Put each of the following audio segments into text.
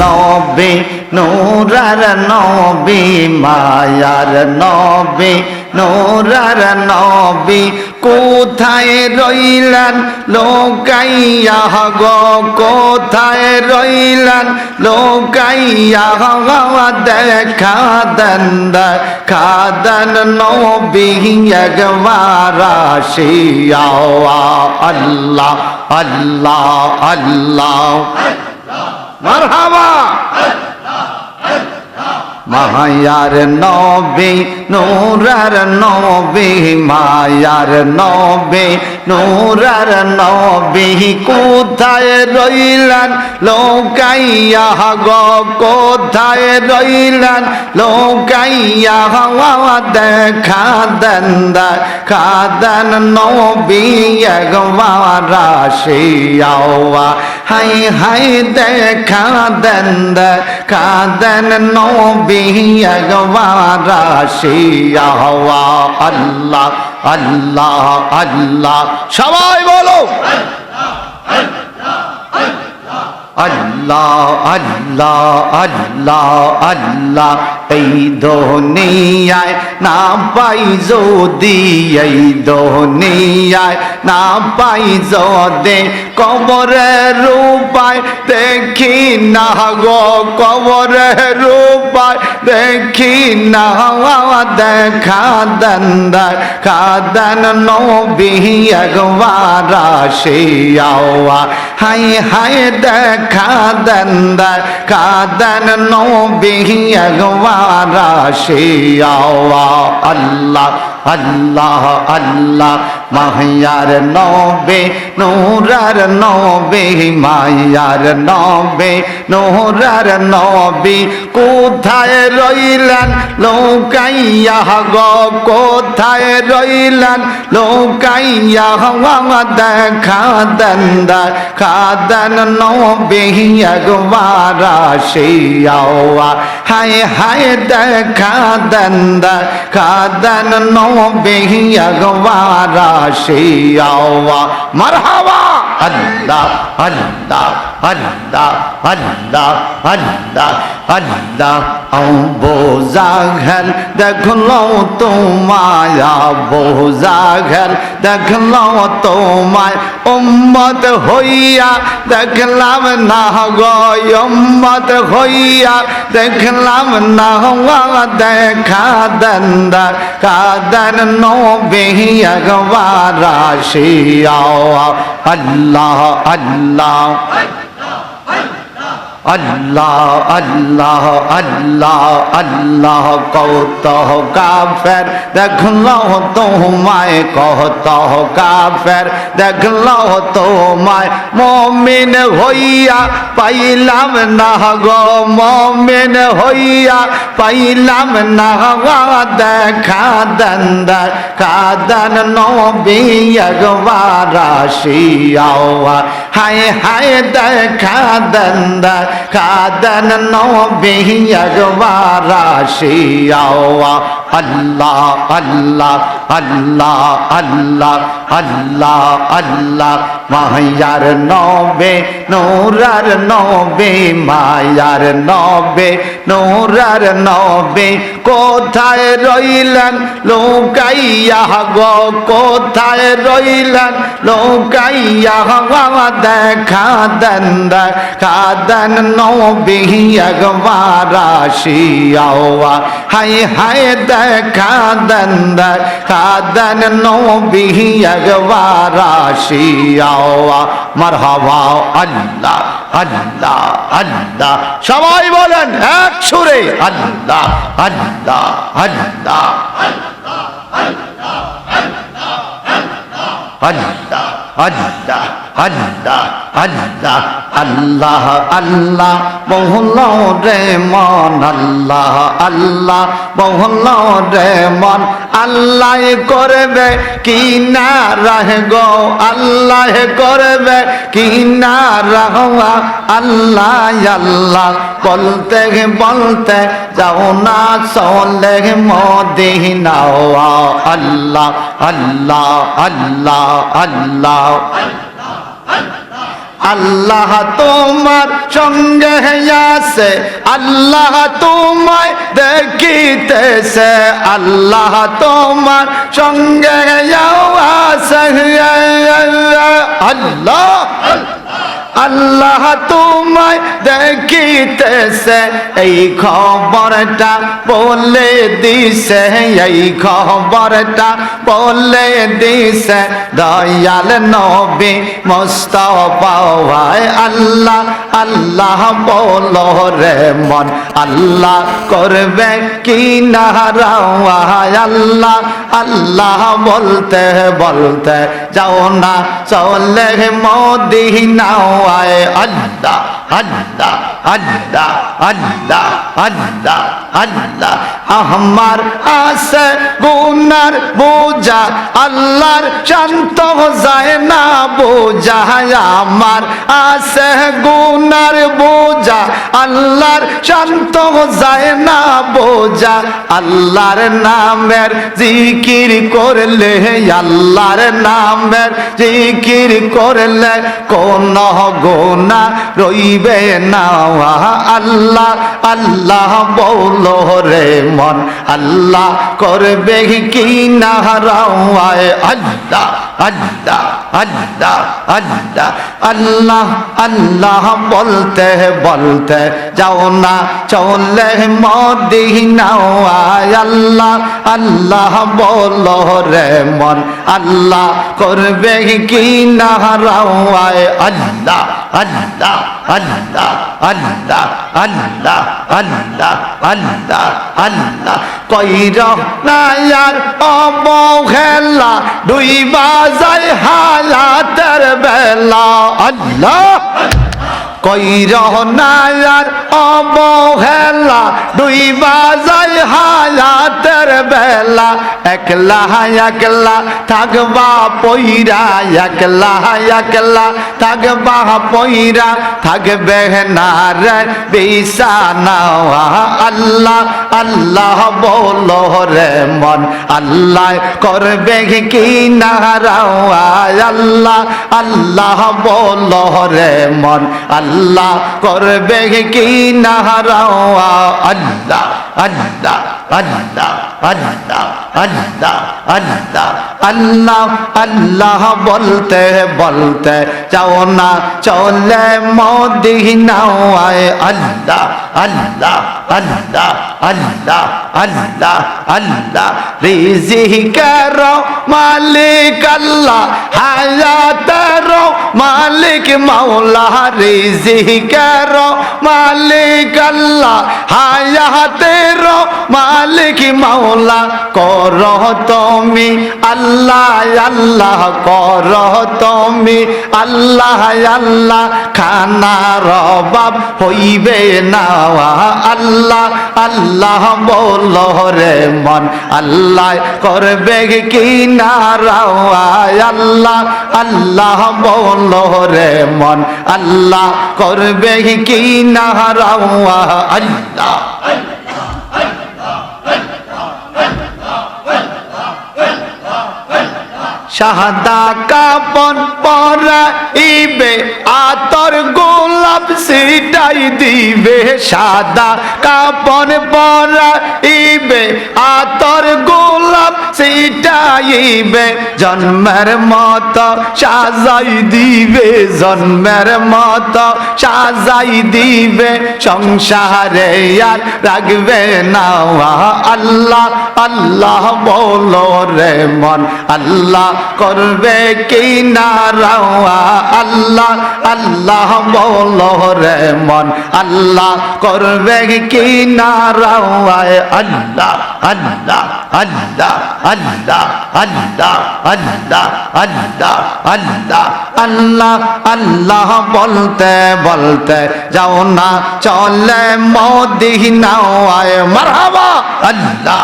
নবী, নূরার নবী, মায়ার নবী, নূরার নবী। কোথায় রইলেন লোকাইয়া গো, কোথায় রইলেন লোকাইয়া দেখা দেন খাদন নবী, একবার আসিয়াও আল্লাহ আল্লাহ আল্লাহ। মারহাবা। মায়ার নবী, নূরার নবী, মায়ার নবী, নূরার নবী, কোথায় রইলেন? লোকাইয়া গো, কোথায় রইলেন? লোকাইয়া দেখা দেন খাদন নবী, একবার আসিয়াওয়া। হাই হাই দেখা দেন খাদন নবী একবার আসিয়াওয়া আল্লাহ আল্লাহ আল্লাহ। সবাই বলো, আল্লাহ আল্লাহ আল্লাহ আল্লাহ। এই দুনিয়ায় না পাই যদি, এই দুনিয়ায় না পাই যদি, কবরের রূপায় দেখি না গো, কবরের রূপায় দেখি না দেখা দেন খাদন নবী একবার আসিয়াওয়া হাই হাই দেখা দেন খাদন নবী একবার আসিয়াওয়া আল্লাহ আল্লাহ আল্লাহ। মাহিয়ার নবে, নূরার নবে মায়ার নবে, নূরার নবী, কোথায় রইলেন লৌকাইয়া গো, কোথায় রইলেন লৌকাইয়া দেখা দেন খাদন নবে, একবার আসিয়াওয়া। হায় হায় দেখা দেন খাদন নবে, একবার আসিয়াওয়া মারহাবা হদ্দা হদ্দা হদ্দা হদ্দা হদ্দা আল্লাহ বোঝা ঘর। দেখল তোমায় বোঝা ঘর। দেখল তোমায় উম্মত হইয়া। দেখলাম না গো উম্মত হইয়া। দেখলাম না দেখা দন্দ। কাদর নবে একবার আসিয়াও। আল্লাহ আল্লাহ। अल्लाह अल्लाह अल्लाह अल्लाह कहता हो काफेर। देख लो तो तुम्हाय कहता हो काफेर। देख लो तो माए मोमिन হইয়া পাইলাম না গো মোমিন হইয়া পাইলাম না দেখা দন্দার কাদন নবী একবার আসিয়াও হায় হায় দেখা দেন দেখা দেন নবিহি একবার আসিয়াও আল্লাহ আল্লাহ। আল্লাহ আল্লাহ আল্লাহ আল্লাহ। মায়ার নবে, নূরার নবে, মায়ার নবে, নূরার নবে। কোথায় রইলেন লৌকাইয়া গো, কোথায় রইলেন লৌকাইয়া দেখা দেন কাদন নবী একবার আসিয়াওয়া। হাই হাই দেখা দেন কাদন নবী আসিয়াওয়া মারহাবা আল্লাহ আল্লাহ আল্লাহ সবাই বলেন এক সুরে আল্লাহ আল্লাহ আল্লাহ আল্লাহ আল্লাহ আল্লাহ আল্লাহ আল্লাহ আল্লাহ বহুল রে মন, আল্লাহ আল্লাহ বহুল রে মন। আল্লাহ করবে কি না রাহ গো? আল্লাহ করবে কি না রাহবা আল্লাহ আল্লাহ, বলতে বলতে যাও না চলে মদিনাও আল্লাহ আল্লাহ আল্লাহ আল্লাহ আল্লাহ। তোমার সঙ্গে আছে আল্লাহ তোমায় দেখিতেছে আল্লাহ তোমার সঙ্গে আছে। আল্লাহ আল্লাহ তোমায় দেখিতেছে, এই খবরটা বলে দিছে, এই খবরটা বলে দিছে, দয়াল নবী মোস্তফা আল্লাহ আল্লাহ বলো রে মন, আল্লাহ করবে কি না আল্লাহ আল্লাহ বলতে বলতে যাও না, চলে মদিনাওয়ায় আল্লাহ আল্লাহ আল্লাহ আল্লাহ আল্লাহ আল্লাহ। আমার আছে, গুনার বোঝা, আল্লাহর শান্ত যায় না বোঝা আমার আছে, গুনার বোঝা, আল্লাহর শান্ত যায় না বোঝা। আল্লাহর নামের জিকির করলে, আল্লাহর নামের জিকির করলে কোন গোনা রইবে না আল্লাহ আল্লাহ বলো রে মন, আল্লাহ করবে কি না রায় আল্লাহ আল্লাহ। আল্লাহ আল্লাহ আল্লাহ আল্লাহ বলতে বলতে যাও না, চলে মদিনাওয়ায় আল্লাহ। আল্লাহ বলো রে মন, আল্লাহ করবে কি না? রাও আল্লাহ আল্লাহ আল্লাহ আল্লাহ আল্লাহ আল্লাহ আল্লাহ আল্লাহ কইর নায়ার অবহেলা দুই বাজায় হালাতের বেলা। আল্লাহ কইর নায়ার অবহেলা, দুই বাজাই হায়াতের বেলা। একলা একলা থাকবা পইরা, একলা একলা থাকবা পইরা। থাকবে না রে বিছানা, আল্লাহ আল্লাহ বলো রে মন। আল্লাহ করবে কি না আল্লাহ আল্লাহ বলো রে মন। আল্লাহ করবে কি না আল্লাহ আল্লাহ আল্লাহ আল্লাহ আল্লাহ আল্লাহ। আল্লাহ আল্লাহ বলতে বলতে চাও না, চলে মদিনাওয়ায়। আল্লাহ আল্লাহ আল্লাহ আল্লাহ আল্লাহ আল্লাহ। রিজিকের মালিক আল্লাহ হায়াতের মালিক মাওলা। রিজিকের মালিক আল্লাহ হায়াতের মালিক মাওলা। কর তুমি আল্লাহ আল্লাহ, কর তুমি আল্লাহ আল্লাহ। খানার অভাব হইবে না, আল্লাহ আল্লাহ। বল রে মন, আল্লাহ করবে কি না আল্লাহ? আল্লাহ বল রে মন, আল্লাহ করবে কি না আল্লাহ? শাহাদা কাপন পরাইবে আতর গোলাপ সিটাই দিবে। সাদা কাপন পরাইবে আতর গোলাপ সিটাইবে জন্মের মত সাজাই দিবে, জন্মের মত সাজাই দিবে। সংসারে আর রাখবে না আল্লাহ আল্লাহ বলো রে মন, আল্লাহ করবে কি না রাওয়া আল্লাহ আল্লাহ বলো রে মন, আল্লাহ করবে কি না রাওয়া আল্লাহ। আল্লাহ আল্লাহ আল্লাহ আল্লাহ আল্লাহ আল্লাহ আল্লাহ। আল্লাহ আল্লাহ বলতে বলতে যাও না, চলে মদিনাওয়ায় মারহাবা। আল্লাহ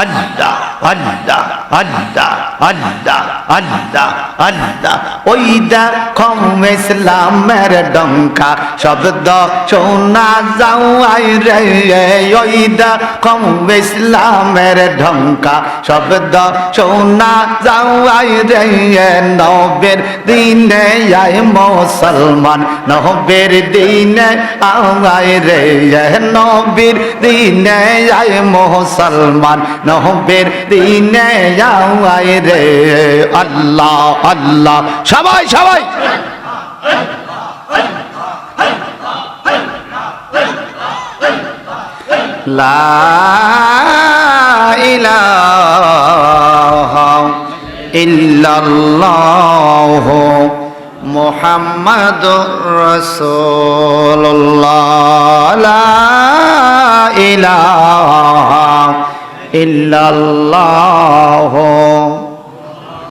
আল্লাহ আল্লাহ আল্লাহ আল্লাহ আল্লাহ আল্লাহ ওই দেখো ইসলামের ডঙ্কা। শব্দ শোনা যাওয়াই রে ওই দেখো ইসলামের ঢঙ্কা। শব্দ শোনা যাওয়াই রে, নবের দিনে আয় মুসলমান। নবের দিনে আয় রে, নবীর দিনে আয় মুসলমান। নবের দিনে আয় রে আল্লাহ আল্লাহ। সবাই সবাই। ইলাহা ইল্লাল্লাহ মুহাম্মাদুর রাসূলুল্লাহ। লা ইল্লাল্লাহ।